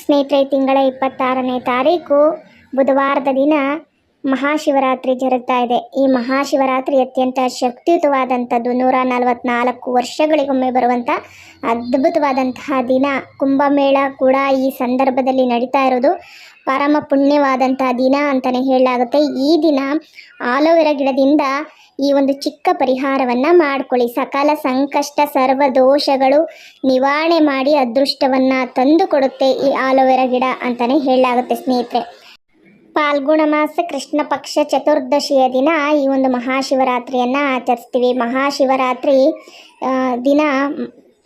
ಸ್ನೇಹಿತರೆ ತಿಂಗಳ ಇಪ್ಪತ್ತಾರನೇ ತಾರೀಕು ಬುಧವಾರದ ದಿನ ಮಹಾಶಿವರಾತ್ರಿ ಜರುಗ್ತಾ ಇದೆ. ಈ ಮಹಾಶಿವರಾತ್ರಿ ಅತ್ಯಂತ ಶಕ್ತಿಯುತವಾದಂಥದ್ದು ನೂರ ನಲವತ್ನಾಲ್ಕು ವರ್ಷಗಳಿಗೊಮ್ಮೆ ಬರುವಂಥ ಅದ್ಭುತವಾದಂತಹ ದಿನ. ಕುಂಭಮೇಳ ಕೂಡ ಈ ಸಂದರ್ಭದಲ್ಲಿ ನಡೀತಾ ಇರೋದು. ಪರಮ ಪುಣ್ಯವಾದಂತಹ ದಿನ ಅಂತಲೇ ಹೇಳಲಾಗುತ್ತೆ. ಈ ದಿನ ಆಲೋವೆರಾ ಗಿಡದಿಂದ ಈ ಒಂದು ಚಿಕ್ಕ ಪರಿಹಾರವನ್ನ ಮಾಡಿಕೊಳ್ಳಿ. ಸಕಾಲ ಸಂಕಷ್ಟ, ಸರ್ವ ದೋಷಗಳು ನಿವಾರಣೆ ಮಾಡಿ ಅದೃಷ್ಟವನ್ನು ತಂದು ಕೊಡುತ್ತೆ ಈ ಆಲೋವೆರಾ ಗಿಡ ಅಂತಲೇ ಹೇಳಲಾಗುತ್ತೆ ಸ್ನೇಹಿತರೆ. ಪಾಲ್ಗುಣ ಮಾಸ ಕೃಷ್ಣ ಪಕ್ಷ ಚತುರ್ದಶಿಯ ದಿನ ಈ ಒಂದು ಮಹಾಶಿವರಾತ್ರಿಯನ್ನು ಆಚರಿಸ್ತೀವಿ. ಮಹಾಶಿವರಾತ್ರಿ ದಿನ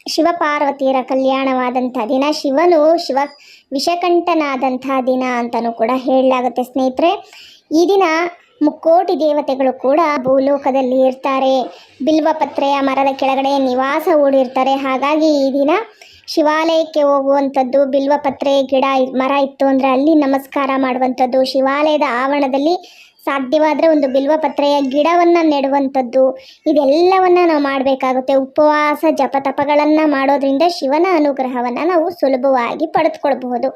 ಶಿವಪಾರ್ವತಿಯರ ಕಲ್ಯಾಣವಾದಂಥ ದಿನ. ಶಿವನು ಶಿವ ವಿಷಕಂಠನಾದಂಥ ದಿನ ಅಂತಲೂ ಕೂಡ ಹೇಳಲಾಗುತ್ತೆ ಸ್ನೇಹಿತರೆ. ಈ ದಿನ ಮುಕ್ಕೋಟಿ ದೇವತೆಗಳು ಕೂಡ ಭೂಲೋಕದಲ್ಲಿ ಇರ್ತಾರೆ. ಬಿಲ್ವಪತ್ರೆಯ ಮರದ ಕೆಳಗಡೆ ನಿವಾಸ ಹೂಡಿರ್ತಾರೆ ಹಾಗಾಗಿ ಈ ದಿನ ಶಿವಾಲಯಕ್ಕೆ ಹೋಗುವಂಥದ್ದು ಬಿಲ್ವಪತ್ರೆ ಗಿಡ ಮರ ಇತ್ತು ಅಂದರೆ ಅಲ್ಲಿ ನಮಸ್ಕಾರ ಮಾಡುವಂಥದ್ದು. ಶಿವಾಲಯದ ಆವರಣದಲ್ಲಿ ಸಾಧ್ಯವಾದರೆ ಒಂದು ಬಿಲ್ವಪತ್ರೆಯ ಗಿಡವನ್ನು ನೆಡುವಂಥದ್ದು. ಇದೆಲ್ಲವನ್ನು ನಾವು ಮಾಡಬೇಕಾಗುತ್ತೆ. ಉಪವಾಸ ಜಪತಪಗಳನ್ನು ಮಾಡೋದ್ರಿಂದ ಶಿವನ ಅನುಗ್ರಹವನ್ನು ನಾವು ಸುಲಭವಾಗಿ ಪಡೆದುಕೊಳ್ಬಹುದು.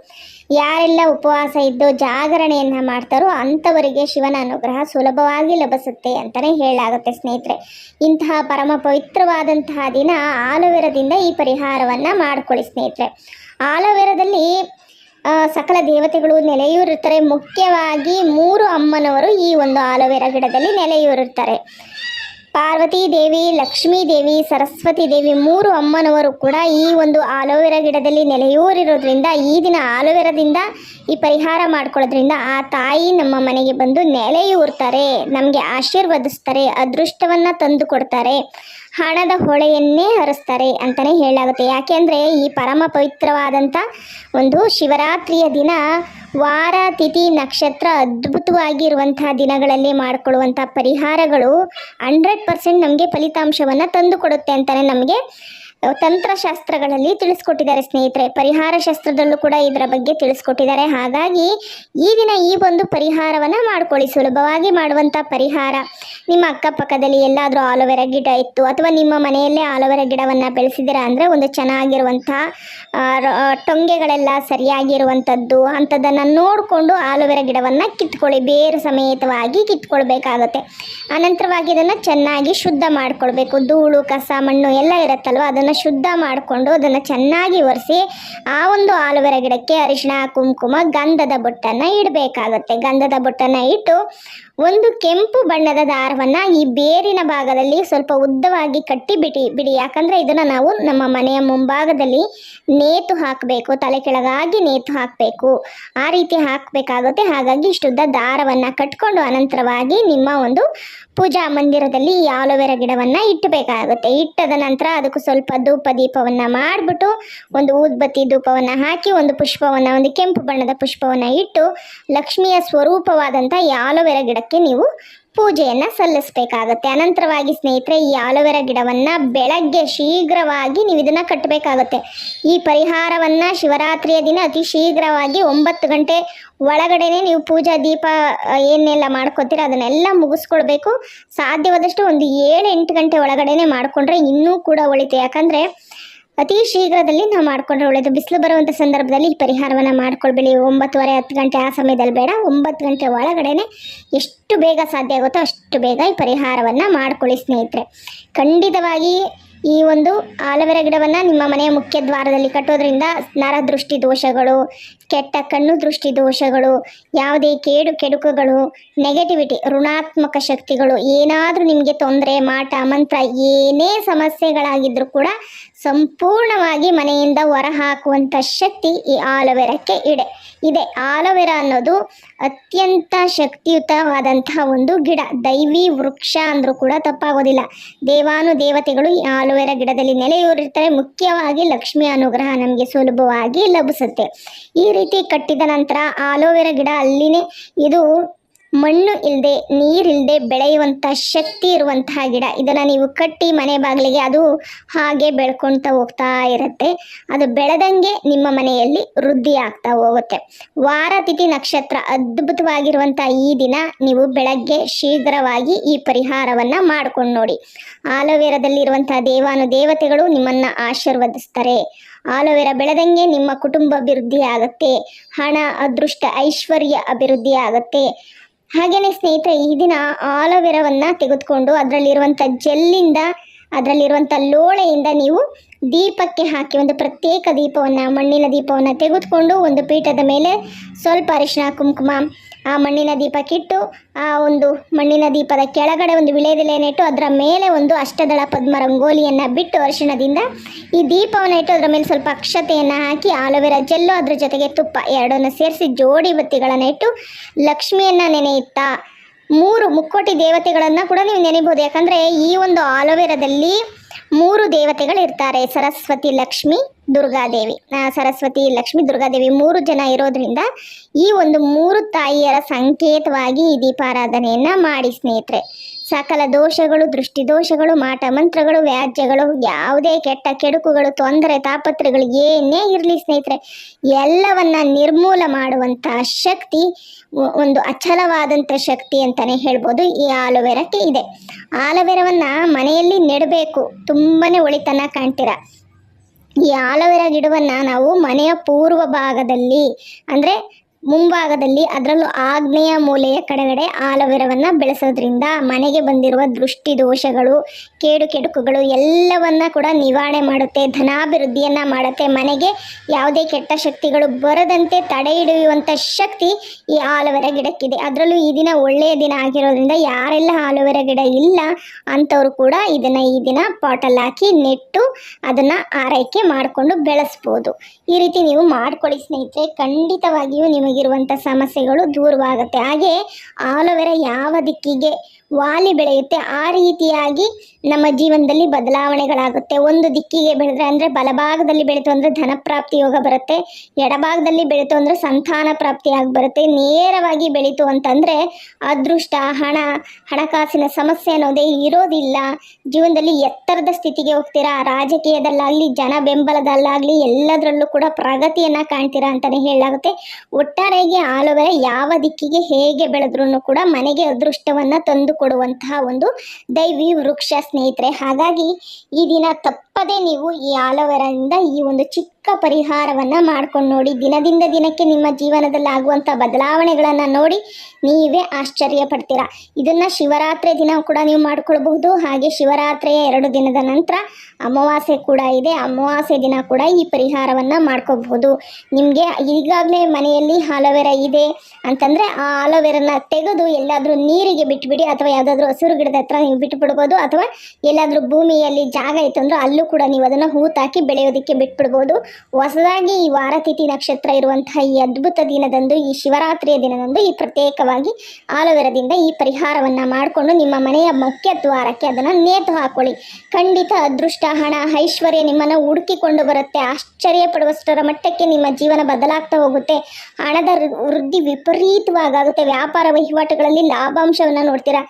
ಯಾರೆಲ್ಲ ಉಪವಾಸ ಇದ್ದು ಜಾಗರಣೆಯನ್ನು ಮಾಡ್ತಾರೋ ಅಂಥವರಿಗೆ ಶಿವನ ಅನುಗ್ರಹ ಸುಲಭವಾಗಿ ಲಭಿಸುತ್ತೆ ಅಂತಲೇ ಹೇಳಲಾಗುತ್ತೆ ಸ್ನೇಹಿತರೆ. ಇಂತಹ ಪರಮ ಪವಿತ್ರವಾದಂತಹ ದಿನ ಆಲೋವೆರದಿಂದ ಈ ಪರಿಹಾರವನ್ನು ಮಾಡಿಕೊಳ್ಳಿ ಸ್ನೇಹಿತರೆ. ಆಲೋವೆರದಲ್ಲಿ ಸಕಲ ದೇವತೆಗಳು ನೆಲೆಯೂರಿರ್ತಾರೆ ಮುಖ್ಯವಾಗಿ ಮೂರು ಅಮ್ಮನವರು ಈ ಒಂದು ಆಲೋವೆರಾ ಗಿಡದಲ್ಲಿ ನೆಲೆಯೂರಿರ್ತಾರೆ ಪಾರ್ವತಿ ದೇವಿ, ಲಕ್ಷ್ಮೀ ದೇವಿ, ಸರಸ್ವತಿ ದೇವಿ ಮೂರು ಅಮ್ಮನವರು ಕೂಡ ಈ ಒಂದು ಆಲೋವೆರಾ ಗಿಡದಲ್ಲಿ ನೆಲೆಯೂರಿರೋದ್ರಿಂದ, ಈ ದಿನ ಆಲೋವೆರಾದಿಂದ ಈ ಪರಿಹಾರ ಮಾಡ್ಕೊಳ್ಳೋದ್ರಿಂದ ಆ ತಾಯಿ ನಮ್ಮ ಮನೆಗೆ ಬಂದು ನೆಲೆಯೂರ್ತಾರೆ. ನಮಗೆ ಆಶೀರ್ವದಿಸ್ತಾರೆ, ಅದೃಷ್ಟವನ್ನು ತಂದು ಕೊಡ್ತಾರೆ ಹಣದ ಹೊಳೆಯನ್ನೇ ಹರಿಸ್ತಾರೆ ಅಂತಲೇ ಹೇಳಲಾಗುತ್ತೆ. ಯಾಕೆಂದರೆ ಈ ಪರಮ ಪವಿತ್ರವಾದಂಥ ಒಂದು ಶಿವರಾತ್ರಿಯ ದಿನ ವಾರ, ತಿಥಿ, ನಕ್ಷತ್ರ ಅದ್ಭುತವಾಗಿರುವಂತಹ ದಿನಗಳಲ್ಲಿ ಮಾಡಿಕೊಳ್ಳುವಂಥ ಪರಿಹಾರಗಳು ಹಂಡ್ರೆಡ್ ಪರ್ಸೆಂಟ್ ನಮಗೆ ಫಲಿತಾಂಶವನ್ನು ತಂದು ಕೊಡುತ್ತೆ ಅಂತಲೇ ನಮಗೆ ತಂತ್ರಶಾಸ್ತ್ರಗಳಲ್ಲಿ ತಿಳಿಸ್ಕೊಟ್ಟಿದ್ದಾರೆ ಸ್ನೇಹಿತರೆ. ಪರಿಹಾರ ಶಾಸ್ತ್ರದಲ್ಲೂ ಕೂಡ ಇದರ ಬಗ್ಗೆ ತಿಳಿಸ್ಕೊಟ್ಟಿದ್ದಾರೆ. ಹಾಗಾಗಿ ಈ ದಿನ ಈ ಒಂದು ಪರಿಹಾರವನ್ನು ಮಾಡ್ಕೊಳ್ಳಿ. ಸುಲಭವಾಗಿ ಮಾಡುವಂಥ ಪರಿಹಾರ. ನಿಮ್ಮ ಅಕ್ಕಪಕ್ಕದಲ್ಲಿ ಎಲ್ಲಾದರೂ ಆಲೋವೆರಾ ಗಿಡ ಇತ್ತು ಅಥವಾ ನಿಮ್ಮ ಮನೆಯಲ್ಲೇ ಆಲೋವೆರಾ ಗಿಡವನ್ನು ಬೆಳೆಸಿದ್ದೀರಾ ಅಂದರೆ ಒಂದು ಚೆನ್ನಾಗಿರುವಂಥ ಟೊಂಗೆಗಳೆಲ್ಲ ಸರಿಯಾಗಿರುವಂಥದ್ದು ಅಂಥದ್ದನ್ನು ನೋಡಿಕೊಂಡು ಆಲೋವೆರಾ ಗಿಡವನ್ನು ಕಿತ್ಕೊಳ್ಳಿ. ಬೇರು ಸಮೇತವಾಗಿ ಕಿತ್ಕೊಳ್ಬೇಕಾಗುತ್ತೆ. ಅನಂತರವಾಗಿ ಇದನ್ನು ಚೆನ್ನಾಗಿ ಶುದ್ಧ ಮಾಡಿಕೊಳ್ಬೇಕು. ಧೂಳು, ಕಸ, ಮಣ್ಣು ಎಲ್ಲ ಇರುತ್ತಲ್ವ? ಅದನ್ನು ಶುದ್ಧ ಮಾಡಿಕೊಂಡು ಅದನ್ನು ಚೆನ್ನಾಗಿ ಒರೆಸಿ ಆ ಒಂದು ಆಲೋವೆರಾ ಗಿಡಕ್ಕೆ ಅರಿಶಿಣ, ಕುಂಕುಮ, ಗಂಧದ ಬೊಟ್ಟನ್ನು ಇಡಬೇಕಾಗುತ್ತೆ. ಗಂಧದ ಬೊಟ್ಟನ್ನು ಇಟ್ಟು ಒಂದು ಕೆಂಪು ಬಣ್ಣದ ದಾರವನ್ನು ಈ ಬೇರಿನ ಭಾಗದಲ್ಲಿ ಸ್ವಲ್ಪ ಉದ್ದವಾಗಿ ಕಟ್ಟಿ ಬಿಡಿ ಬಿಡಿ. ಯಾಕಂದ್ರೆ ಇದನ್ನ ನಾವು ನಮ್ಮ ಮನೆಯ ಮುಂಭಾಗದಲ್ಲಿ ನೇತು ಹಾಕಬೇಕು, ತಲೆ ಕೆಳಗಾಗಿ ನೇತು ಹಾಕಬೇಕು. ಆ ರೀತಿ ಹಾಕಬೇಕಾಗುತ್ತೆ. ಹಾಗಾಗಿ ಇಷ್ಟುದ್ದ ದಾರವನ್ನು ಕಟ್ಕೊಂಡು ಅನಂತರವಾಗಿ ನಿಮ್ಮ ಒಂದು ಪೂಜಾ ಮಂದಿರದಲ್ಲಿ ಈ ಆಲೋವೆರಾ ಗಿಡವನ್ನ ಇಟ್ಟಬೇಕಾಗುತ್ತೆ. ಇಟ್ಟದ ನಂತರ ಅದಕ್ಕೂ ಸ್ವಲ್ಪ ಧೂಪ ದೀಪವನ್ನ ಮಾಡಿಬಿಟ್ಟು ಒಂದು ಊದ್ಬತ್ತಿ ಧೂಪವನ್ನು ಹಾಕಿ ಒಂದು ಪುಷ್ಪವನ್ನು, ಒಂದು ಕೆಂಪು ಬಣ್ಣದ ಪುಷ್ಪವನ್ನು ಇಟ್ಟು ಲಕ್ಷ್ಮಿಯ ಸ್ವರೂಪವಾದಂಥ ಈ ಆಲೋವೆರಾ ಗಿಡಕ್ಕೆ ನೀವು ಪೂಜೆಯನ್ನು ಸಲ್ಲಿಸಬೇಕಾಗುತ್ತೆ. ಅನಂತರವಾಗಿ ಸ್ನೇಹಿತರೆ, ಈ ಆಲೋವೆರಾ ಗಿಡವನ್ನು ಬೆಳಗ್ಗೆ ಶೀಘ್ರವಾಗಿ ನೀವು ಇದನ್ನು ಕಟ್ಟಬೇಕಾಗತ್ತೆ. ಈ ಪರಿಹಾರವನ್ನು ಶಿವರಾತ್ರಿಯ ದಿನ ಅತಿ ಶೀಘ್ರವಾಗಿ ಒಂಬತ್ತು ಗಂಟೆ ಒಳಗಡೆನೆ ನೀವು ಪೂಜಾ ದೀಪ ಏನೆಲ್ಲ ಮಾಡ್ಕೋತೀರ ಅದನ್ನೆಲ್ಲ ಮುಗಿಸ್ಕೊಳ್ಬೇಕು ಸಾಧ್ಯವಾದಷ್ಟು ಒಂದು ಏಳು ಎಂಟು ಗಂಟೆ ಒಳಗಡೆನೆ ಮಾಡಿಕೊಂಡ್ರೆ ಇನ್ನೂ ಕೂಡ ಒಳಿತು. ಯಾಕಂದರೆ ಅತಿ ಶೀಘ್ರದಲ್ಲಿ ನಾವು ಮಾಡಿಕೊಂಡ್ರೆ ಒಳ್ಳೆಯದು ಬಿಸಿಲು ಬರುವಂಥ ಸಂದರ್ಭದಲ್ಲಿ ಈ ಪರಿಹಾರವನ್ನು ಮಾಡ್ಕೊಳ್ಬೇಡಿ. ಒಂಬತ್ತುವರೆ, ಹತ್ತು ಗಂಟೆ ಆ ಸಮಯದಲ್ಲಿ ಬೇಡ. ಒಂಬತ್ತು ಗಂಟೆ ಒಳಗಡೆನೆ ಎಷ್ಟು ಬೇಗ ಸಾಧ್ಯ ಆಗುತ್ತೋ ಅಷ್ಟು ಬೇಗ ಈ ಪರಿಹಾರವನ್ನು ಮಾಡ್ಕೊಳ್ಳಿ ಸ್ನೇಹಿತರೆ. ಖಂಡಿತವಾಗಿ ಈ ಒಂದು ಆಲೋವೆರಾ ಗಿಡವನ್ನು ನಿಮ್ಮ ಮನೆಯ ಮುಖ್ಯ ದ್ವಾರದಲ್ಲಿ ಕಟ್ಟೋದ್ರಿಂದ ನರದೃಷ್ಟಿ ದೋಷಗಳು, ಕೆಟ್ಟ ಕಣ್ಣು ದೃಷ್ಟಿ ದೋಷಗಳು, ಯಾವುದೇ ಕೇಡು ಕೆಡುಕುಗಳು ನೆಗೆಟಿವಿಟಿ ಋಣಾತ್ಮಕ ಶಕ್ತಿಗಳು, ಏನಾದರೂ ನಿಮಗೆ ತೊಂದರೆ, ಮಾಟ, ಮಂತ್ರ, ಏನೇ ಸಮಸ್ಯೆಗಳಾಗಿದ್ದರೂ ಕೂಡ ಸಂಪೂರ್ಣವಾಗಿ ಮನೆಯಿಂದ ಹೊರಹಾಕುವಂಥ ಶಕ್ತಿ ಈ ಆಲೋವೆರಾಕ್ಕೆ ಇದೆ. ಇದೆ. ಆಲೋವೆರಾ ಅನ್ನೋದು ಅತ್ಯಂತ ಶಕ್ತಿಯುತವಾದಂತಹ ಒಂದು ಗಿಡ. ದೈವಿ ವೃಕ್ಷ ಅಂದರೂ ಕೂಡ ತಪ್ಪಾಗೋದಿಲ್ಲ. ದೇವಾನು ದೇವತೆಗಳು ಈ ಆಲೋವೆರಾ ಗಿಡದಲ್ಲಿ ನೆಲೆಯೂರಿರ್ತಾರೆ. ಮುಖ್ಯವಾಗಿ ಲಕ್ಷ್ಮಿ ಅನುಗ್ರಹ ನಮಗೆ ಸುಲಭವಾಗಿ ಲಭಿಸುತ್ತೆ. ಈ ರೀತಿ ಕಟ್ಟಿದ ನಂತರ ಆಲೋವೆರಾ ಗಿಡ ಅಲ್ಲಿನೇ ಇದು ಮಣ್ಣು ಇಲ್ಲದೆ ನೀರಿಲ್ಲದೆ ಬೆಳೆಯುವಂಥ ಶಕ್ತಿ ಇರುವಂತಹ ಗಿಡ. ಇದನ್ನು ನೀವು ಕಟ್ಟಿ ಮನೆ ಬಾಗಿಲಿಗೆ ಅದು ಹಾಗೆ ಬೆಳ್ಕೊಳ್ತಾ ಹೋಗ್ತಾ ಇರುತ್ತೆ. ಅದು ಬೆಳೆದಂಗೆ ನಿಮ್ಮ ಮನೆಯಲ್ಲಿ ವೃದ್ಧಿ ಆಗ್ತಾ ಹೋಗುತ್ತೆ. ವಾರ ತಿಥಿ ನಕ್ಷತ್ರ ಅದ್ಭುತವಾಗಿರುವಂಥ ಈ ದಿನ ನೀವು ಬೆಳಗ್ಗೆ ಶೀಘ್ರವಾಗಿ ಈ ಪರಿಹಾರವನ್ನು ಮಾಡ್ಕೊಂಡು ನೋಡಿ. ಆಲೋವೆರಾದಲ್ಲಿರುವಂಥ ದೇವಾನು ದೇವತೆಗಳು ನಿಮ್ಮನ್ನು ಆಶೀರ್ವದಿಸ್ತಾರೆ. ಆಲೋವೆರಾ ಬೆಳೆದಂಗೆ ನಿಮ್ಮ ಕುಟುಂಬ ಅಭಿವೃದ್ಧಿ ಆಗುತ್ತೆ. ಹಣ, ಅದೃಷ್ಟ, ಐಶ್ವರ್ಯ ಅಭಿವೃದ್ಧಿ ಆಗುತ್ತೆ. ಹಾಗೆಯೇ ಸ್ನೇಹಿತರೆ, ಈ ದಿನ ಆಲೋವೆರಾವನ್ನು ತೆಗೆದುಕೊಂಡು ಅದರಲ್ಲಿರುವಂಥ ಜೆಲ್ಲಿಂದ ಅದರಲ್ಲಿರುವಂಥ ಲೋಳೆಯಿಂದ ನೀವು ದೀಪಕ್ಕೆ ಹಾಕಿ ಒಂದು ಪ್ರತ್ಯೇಕ ದೀಪವನ್ನು, ಮಣ್ಣಿನ ದೀಪವನ್ನು ತೆಗೆದುಕೊಂಡು ಒಂದು ಪೀಠದ ಮೇಲೆ ಸ್ವಲ್ಪ ಅರಿಶಿನ ಕುಂಕುಮ ಆ ಮಣ್ಣಿನ ದೀಪಕ್ಕಿಟ್ಟು ಆ ಒಂದು ಮಣ್ಣಿನ ದೀಪದ ಕೆಳಗಡೆ ಒಂದು ವಿಳೆದೆಲೆಯನ್ನು ಇಟ್ಟು ಅದರ ಮೇಲೆ ಒಂದು ಅಷ್ಟದಳ ಪದ್ಮ ರಂಗೋಲಿಯನ್ನು ಬಿಟ್ಟು ಅರಿಶಿಣದಿಂದ ಈ ದೀಪವನ್ನು ಇಟ್ಟು ಅದರ ಮೇಲೆ ಸ್ವಲ್ಪ ಅಕ್ಷತೆಯನ್ನು ಹಾಕಿ ಆಲೋವೆರಾ ಜೆಲ್ಲು ಅದರ ಜೊತೆಗೆ ತುಪ್ಪ ಎರಡನ್ನು ಸೇರಿಸಿ ಜೋಡಿ ಬತ್ತಿಗಳನ್ನು ಇಟ್ಟು ಲಕ್ಷ್ಮಿಯನ್ನು ನೆನೆಯುತ್ತಾ ಮೂರು ಮುಕ್ಕೋಟಿ ದೇವತೆಗಳನ್ನು ಕೂಡ ನೀವು ನೆನೆಯಬಹುದು. ಯಾಕಂದರೆ ಈ ಒಂದು ಆಲೋವೆರಾದಲ್ಲಿ ಮೂರು ದೇವತೆಗಳು ಇರ್ತಾರೆ ಸರಸ್ವತಿ, ಲಕ್ಷ್ಮಿ ದುರ್ಗಾದೇವಿ ಸರಸ್ವತಿ, ಲಕ್ಷ್ಮಿ ದುರ್ಗಾದೇವಿ ಮೂರು ಜನ ಇರೋದ್ರಿಂದ ಈ ಒಂದು ಮೂರು ತಾಯಿಯರ ಸಂಕೇತವಾಗಿ ಈ ದೀಪಾರಾಧನೆಯನ್ನು ಮಾಡಿ ಸ್ನೇಹಿತರೆ. ಸಕಲ ದೋಷಗಳು ದೃಷ್ಟಿ ದೋಷಗಳು ಮಾಟ ಮಂತ್ರಗಳು, ವ್ಯಾಜ್ಯಗಳು, ಯಾವುದೇ ಕೆಟ್ಟ ಕೆಡುಕುಗಳು, ತೊಂದರೆ ತಾಪತ್ರೆಗಳು ಏನೇ ಇರಲಿ ಸ್ನೇಹಿತರೆ, ಎಲ್ಲವನ್ನ ನಿರ್ಮೂಲ ಮಾಡುವಂತಹ ಶಕ್ತಿ ಒಂದು ಅಚಲವಾದಂಥ ಶಕ್ತಿ ಅಂತಾನೆ ಹೇಳ್ಬೋದು. ಈ ಆಲೋವೆರಾಕ್ಕೆ ಇದೆ. ಆಲೋವೆರವನ್ನ ಮನೆಯಲ್ಲಿ ನೆಡಬೇಕು. ತುಂಬಾ ಒಳಿತನ ಕಾಣ್ತೀರ. ಈ ಆಲೋವೆರಾ ಗಿಡವನ್ನು ನಾವು ಮನೆಯ ಪೂರ್ವ ಭಾಗದಲ್ಲಿ, ಅಂದರೆ ಮುಂಭಾಗದಲ್ಲಿ ಅದರಲ್ಲೂ ಆಗ್ನೇಯ ಮೂಲೆಯ ಕಡೆಗಡೆ ಆಲೋವೆರವನ್ನ ಬೆಳೆಸೋದ್ರಿಂದ ಮನೆಗೆ ಬಂದಿರುವ ದೃಷ್ಟಿ ದೋಷಗಳು, ಕೇಡು ಕೆಡುಕುಗಳು ಎಲ್ಲವನ್ನ ಕೂಡ ನಿವಾರಣೆ ಮಾಡುತ್ತೆ, ಧನಾಭಿವೃದ್ಧಿಯನ್ನು ಮಾಡುತ್ತೆ. ಮನೆಗೆ ಯಾವುದೇ ಕೆಟ್ಟ ಶಕ್ತಿಗಳು ಬರದಂತೆ ತಡೆ ಶಕ್ತಿ ಈ ಆಲೋವೆರಾ ಗಿಡಕ್ಕಿದೆ. ಅದರಲ್ಲೂ ಈ ದಿನ ಒಳ್ಳೆಯ ದಿನ ಆಗಿರೋದ್ರಿಂದ ಯಾರೆಲ್ಲ ಆಲೋವೆರಾ ಗಿಡ ಇಲ್ಲ ಅಂಥವ್ರು ಕೂಡ ಇದನ್ನ ಈ ದಿನ ಪಾಟಲ್ಲಿ ಹಾಕಿ ನೆಟ್ಟು ಅದನ್ನ ಆರೈಕೆ ಮಾಡಿಕೊಂಡು ಬೆಳೆಸ್ಬೋದು. ಈ ರೀತಿ ನೀವು ಮಾಡ್ಕೊಳ್ಳಿ ಸ್ನೇಹಿತರೆ, ಖಂಡಿತವಾಗಿಯೂ ನಿಮಗಿರುವಂಥ ಸಮಸ್ಯೆಗಳು ದೂರವಾಗುತ್ತೆ. ಹಾಗೆ ಆಲೋವೆರಾ ಯಾವ ದಿಕ್ಕಿಗೆ ವಾಲಿ ಬೆಳೆಯುತ್ತೆ. ಆ ರೀತಿಯಾಗಿ ನಮ್ಮ ಜೀವನದಲ್ಲಿ ಬದಲಾವಣೆಗಳಾಗುತ್ತೆ. ಒಂದು ದಿಕ್ಕಿಗೆ ಬೆಳೆದ್ರೆ ಅಂದರೆ ಬಲಭಾಗದಲ್ಲಿ ಬೆಳೆತು ಅಂದರೆ ಧನ ಪ್ರಾಪ್ತಿ ಯೋಗ ಬರುತ್ತೆ. ಎಡಭಾಗದಲ್ಲಿ ಬೆಳೆತು ಅಂದರೆ ಸಂತಾನ ಪ್ರಾಪ್ತಿಯಾಗಿ ಬರುತ್ತೆ. ನೇರವಾಗಿ ಬೆಳೀತು ಅಂತಂದರೆ ಅದೃಷ್ಟ, ಹಣ, ಹಣಕಾಸಿನ ಸಮಸ್ಯೆ ಅನ್ನೋದೇ ಇರೋದಿಲ್ಲ. ಜೀವನದಲ್ಲಿ ಎತ್ತರದ ಸ್ಥಿತಿಗೆ ಹೋಗ್ತೀರಾ? ರಾಜಕೀಯದಲ್ಲಾಗಲಿ, ಜನ ಬೆಂಬಲದಲ್ಲಾಗಲಿ, ಎಲ್ಲದರಲ್ಲೂ ಕೂಡ ಪ್ರಗತಿಯನ್ನು ಕಾಣ್ತೀರಾ ಅಂತಲೇ ಹೇಳಲಾಗುತ್ತೆ. ಒಟ್ಟಾರೆಯಾಗಿ ಆಲೋವೆರಾ ಯಾವ ದಿಕ್ಕಿಗೆ ಹೇಗೆ ಬೆಳೆದ್ರೂ ಕೂಡ ಮನೆಗೆ ಅದೃಷ್ಟವನ್ನು ತಂದು ಕೊಡುವಂತಹ ಒಂದು ದೈವಿ ವೃಕ್ಷ ಸ್ನೇಹಿತರೆ. ಹಾಗಾಗಿ ಈ ದಿನ ತಪ್ಪದೇ ನೀವು ಈ ಆಲೋವೆರಾದಿಂದ ಈ ಒಂದು ಚಿಕ್ಕ ಪರಿಹಾರವನ್ನು ಮಾಡ್ಕೊಂಡು ನೋಡಿ, ದಿನದಿಂದ ದಿನಕ್ಕೆ ನಿಮ್ಮ ಜೀವನದಲ್ಲಿ ಆಗುವಂಥ ಬದಲಾವಣೆಗಳನ್ನು ನೋಡಿ ನೀವೇ ಆಶ್ಚರ್ಯ ಪಡ್ತೀರಾ. ಇದನ್ನು ಶಿವರಾತ್ರಿ ದಿನ ಕೂಡ ನೀವು ಮಾಡ್ಕೊಳ್ಬಹುದು. ಹಾಗೆ ಶಿವರಾತ್ರಿಯ ಎರಡು ದಿನದ ನಂತರ ಅಮಾವಾಸ್ಯೆ ಕೂಡ ಇದೆ. ಅಮಾವಾಸ್ಯೆ ದಿನ ಕೂಡ ಈ ಪರಿಹಾರವನ್ನು ಮಾಡ್ಕೋಬಹುದು ನಿಮಗೆ ಈಗಾಗಲೇ ಮನೆಯಲ್ಲಿ ಆಲೋವೆರಾ ಇದೆ ಅಂತಂದರೆ ಆ ಆಲೋವೆರನ್ನ ತೆಗೆದು ಎಲ್ಲಾದರೂ ನೀರಿಗೆ ಬಿಟ್ಬಿಡಿ, ಅಥವಾ ಯಾವುದಾದ್ರೂ ಹಸಿರು ಗಿಡದ ಹತ್ರ ನೀವು ಬಿಟ್ಬಿಡ್ಬೋದು, ಅಥವಾ ಎಲ್ಲಾದರೂ ಭೂಮಿಯಲ್ಲಿ ಜಾಗ ಇತ್ತು ಅಂದ್ರೆ ಅಲ್ಲೂ ಕೂಡ ನೀವು ಅದನ್ನು ಹೂತಾಕಿ ಬೆಳೆಯೋದಕ್ಕೆ ಬಿಟ್ಬಿಡ್ಬೋದು. ಹೊಸದಾಗಿ ಈ ವಾರತಿಥಿ ನಕ್ಷತ್ರ ಇರುವಂತಹ ಈ ಅದ್ಭುತ ದಿನದಂದು, ಈ ಶಿವರಾತ್ರಿಯ ದಿನದಂದು ಈ ಪ್ರತ್ಯೇಕವಾಗಿ ಆಲೋವೆರದಿಂದ ಈ ಪರಿಹಾರವನ್ನು ಮಾಡಿಕೊಂಡು ನಿಮ್ಮ ಮನೆಯ ಮುಖ್ಯ ದ್ವಾರಕ್ಕೆ ಅದನ್ನು ನೇತು ಹಾಕೊಳ್ಳಿ. ಖಂಡಿತ ಅದೃಷ್ಟ, ಹಣ, ಐಶ್ವರ್ಯ ನಿಮ್ಮನ್ನು ಹುಡುಕಿಕೊಂಡು ಬರುತ್ತೆ. ಆಶ್ಚರ್ಯ ಪಡುವಷ್ಟರ ಮಟ್ಟಕ್ಕೆ ನಿಮ್ಮ ಜೀವನ ಬದಲಾಗ್ತಾ ಹೋಗುತ್ತೆ. ಹಣದ ವೃದ್ಧಿ ವಿಪರೀತವಾಗುತ್ತೆ ವ್ಯಾಪಾರ ವಹಿವಾಟುಗಳಲ್ಲಿ ಲಾಭಾಂಶವನ್ನು ನೋಡ್ತೀರಾ?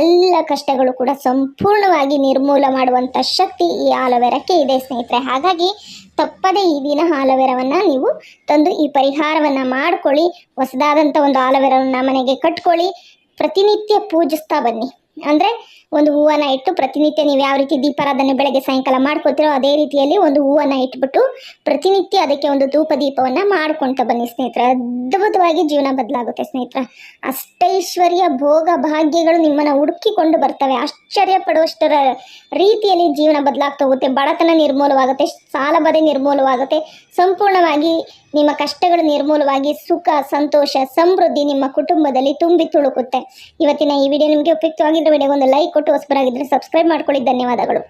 ಎಲ್ಲ ಕಷ್ಟಗಳು ಕೂಡ ಸಂಪೂರ್ಣವಾಗಿ ನಿರ್ಮೂಲ ಮಾಡುವಂಥ ಶಕ್ತಿ ಈ ಆಲೋವೆರಾಕ್ಕೆ ಇದೆ ಸ್ನೇಹಿತರೆ. ಹಾಗಾಗಿ ತಪ್ಪದೇ ಈ ದಿನ ಆಲೋವೆರಾವನ್ನು ನೀವು ತಂದು ಈ ಪರಿಹಾರವನ್ನು ಮಾಡ್ಕೊಳ್ಳಿ. ಹೊಸದಾದಂಥ ಒಂದು ಆಲೋವೆರಾವನ್ನು ಮನೆಗೆ ಕಟ್ಕೊಳ್ಳಿ. ಪ್ರತಿನಿತ್ಯ ಪೂಜಿಸ್ತಾ ಬನ್ನಿ. ಅಂದರೆ ಒಂದು ಹೂವನ್ನು ಇಟ್ಟು ಪ್ರತಿನಿತ್ಯ ನೀವು ಯಾವ ರೀತಿ ದೀಪಾರಾಧನೆ ಬೆಳಗ್ಗೆ, ಸಾಯಂಕಾಲ ಮಾಡ್ಕೊತೀರೋ ಅದೇ ರೀತಿಯಲ್ಲಿ ಒಂದು ಹೂವನ್ನು ಇಟ್ಬಿಟ್ಟು ಪ್ರತಿನಿತ್ಯ ಅದಕ್ಕೆ ಒಂದು ಧೂಪ ದೀಪವನ್ನು ಮಾಡ್ಕೊಳ್ತಾ ಬನ್ನಿ ಸ್ನೇಹಿತರೆ. ಅದ್ಭುತವಾಗಿ ಜೀವನ ಬದಲಾಗುತ್ತೆ ಸ್ನೇಹಿತರೆ. ಅಷ್ಟೈಶ್ವರ್ಯ ಭೋಗ ಭಾಗ್ಯಗಳು ನಿಮ್ಮನ್ನು ಹುಡುಕಿಕೊಂಡು ಬರ್ತವೆ. ಆಶ್ಚರ್ಯ ಪಡುವಷ್ಟರ ರೀತಿಯಲ್ಲಿ ಜೀವನ ಬದಲಾಗ್ತಾ ಹೋಗುತ್ತೆ. ಬಡತನ ನಿರ್ಮೂಲವಾಗುತ್ತೆ. ಸಾಲಬಾಧೆ ನಿರ್ಮೂಲವಾಗುತ್ತೆ. ಸಂಪೂರ್ಣವಾಗಿ ನಿಮ್ಮ ಕಷ್ಟಗಳು ನಿರ್ಮೂಲವಾಗಿ ಸುಖ, ಸಂತೋಷ, ಸಮೃದ್ಧಿ ನಿಮ್ಮ ಕುಟುಂಬದಲ್ಲಿ ತುಂಬಿ ತುಳುಕುತ್ತೆ. ಇವತ್ತಿನ ಈ ವಿಡಿಯೋ ನಿಮಗೆ ಉಪಯುಕ್ತವಾಗಿದ್ದರೆ ವಿಡಿಯೋಗೊಂದು ಲೈಕ್ ಕೊಟ್ಟು ಹೊಸಬರಾಗಿದ್ದರೆ ಸಬ್ಸ್ಕ್ರೈಬ್ ಮಾಡ್ಕೊಳ್ಳಿ. ಧನ್ಯವಾದಗಳು.